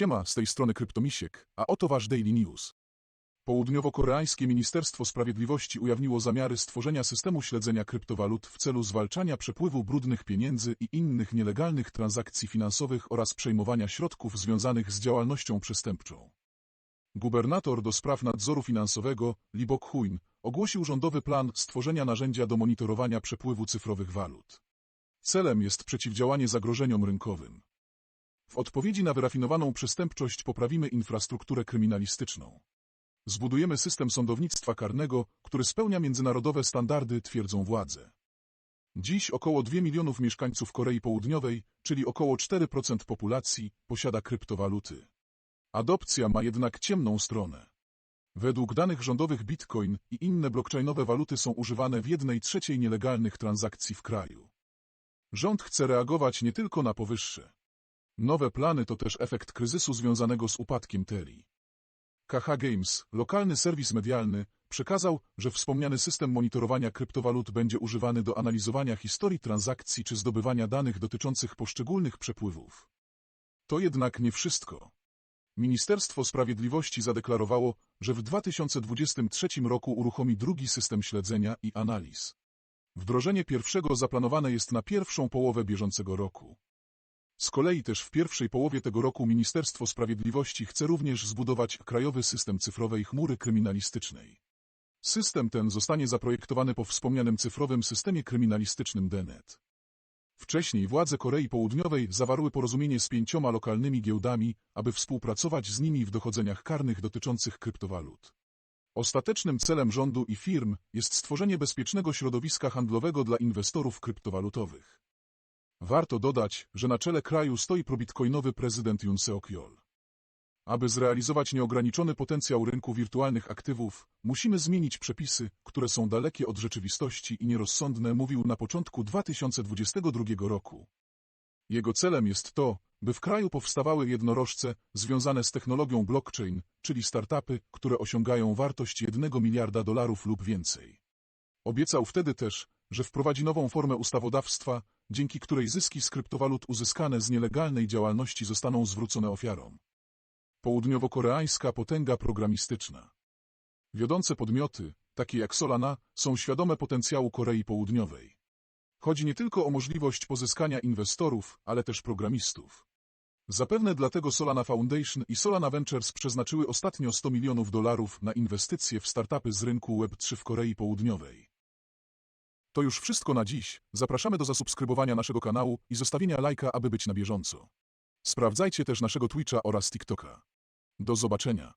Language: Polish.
Siema, z tej strony Kryptomisiek, a oto wasz Daily News. Południowo-koreańskie Ministerstwo Sprawiedliwości ujawniło zamiary stworzenia systemu śledzenia kryptowalut w celu zwalczania przepływu brudnych pieniędzy i innych nielegalnych transakcji finansowych oraz przejmowania środków związanych z działalnością przestępczą. Gubernator do spraw nadzoru finansowego, Lee Bok-huin, ogłosił rządowy plan stworzenia narzędzia do monitorowania przepływu cyfrowych walut. Celem jest przeciwdziałanie zagrożeniom rynkowym. W odpowiedzi na wyrafinowaną przestępczość poprawimy infrastrukturę kryminalistyczną. Zbudujemy system sądownictwa karnego, który spełnia międzynarodowe standardy, twierdzą władze. Dziś około 2 milionów mieszkańców Korei Południowej, czyli około 4% populacji, posiada kryptowaluty. Adopcja ma jednak ciemną stronę. Według danych rządowych bitcoin i inne blockchainowe waluty są używane w jednej trzeciej nielegalnych transakcji w kraju. Rząd chce reagować nie tylko na powyższe. Nowe plany to też efekt kryzysu związanego z upadkiem Teli. KH Games, lokalny serwis medialny, przekazał, że wspomniany system monitorowania kryptowalut będzie używany do analizowania historii transakcji czy zdobywania danych dotyczących poszczególnych przepływów. To jednak nie wszystko. Ministerstwo Sprawiedliwości zadeklarowało, że w 2023 roku uruchomi drugi system śledzenia i analiz. Wdrożenie pierwszego zaplanowane jest na pierwszą połowę bieżącego roku. Z kolei też w pierwszej połowie tego roku Ministerstwo Sprawiedliwości chce również zbudować krajowy system cyfrowej chmury kryminalistycznej. System ten zostanie zaprojektowany po wspomnianym cyfrowym systemie kryminalistycznym DNET. Wcześniej władze Korei Południowej zawarły porozumienie z pięcioma lokalnymi giełdami, aby współpracować z nimi w dochodzeniach karnych dotyczących kryptowalut. Ostatecznym celem rządu i firm jest stworzenie bezpiecznego środowiska handlowego dla inwestorów kryptowalutowych. Warto dodać, że na czele kraju stoi probitcoinowy prezydent Yoon Seok-yeol. Aby zrealizować nieograniczony potencjał rynku wirtualnych aktywów, musimy zmienić przepisy, które są dalekie od rzeczywistości i nierozsądne, mówił na początku 2022 roku. Jego celem jest to, by w kraju powstawały jednorożce związane z technologią blockchain, czyli startupy, które osiągają wartość 1 miliarda dolarów lub więcej. Obiecał wtedy też, że wprowadzi nową formę ustawodawstwa, dzięki której zyski z kryptowalut uzyskane z nielegalnej działalności zostaną zwrócone ofiarom. Południowo-koreańska potęga programistyczna. Wiodące podmioty, takie jak Solana, są świadome potencjału Korei Południowej. Chodzi nie tylko o możliwość pozyskania inwestorów, ale też programistów. Zapewne dlatego Solana Foundation i Solana Ventures przeznaczyły ostatnio 100 milionów dolarów na inwestycje w startupy z rynku Web3 w Korei Południowej. To już wszystko na dziś. Zapraszamy do zasubskrybowania naszego kanału i zostawienia lajka, aby być na bieżąco. Sprawdzajcie też naszego Twitcha oraz TikToka. Do zobaczenia.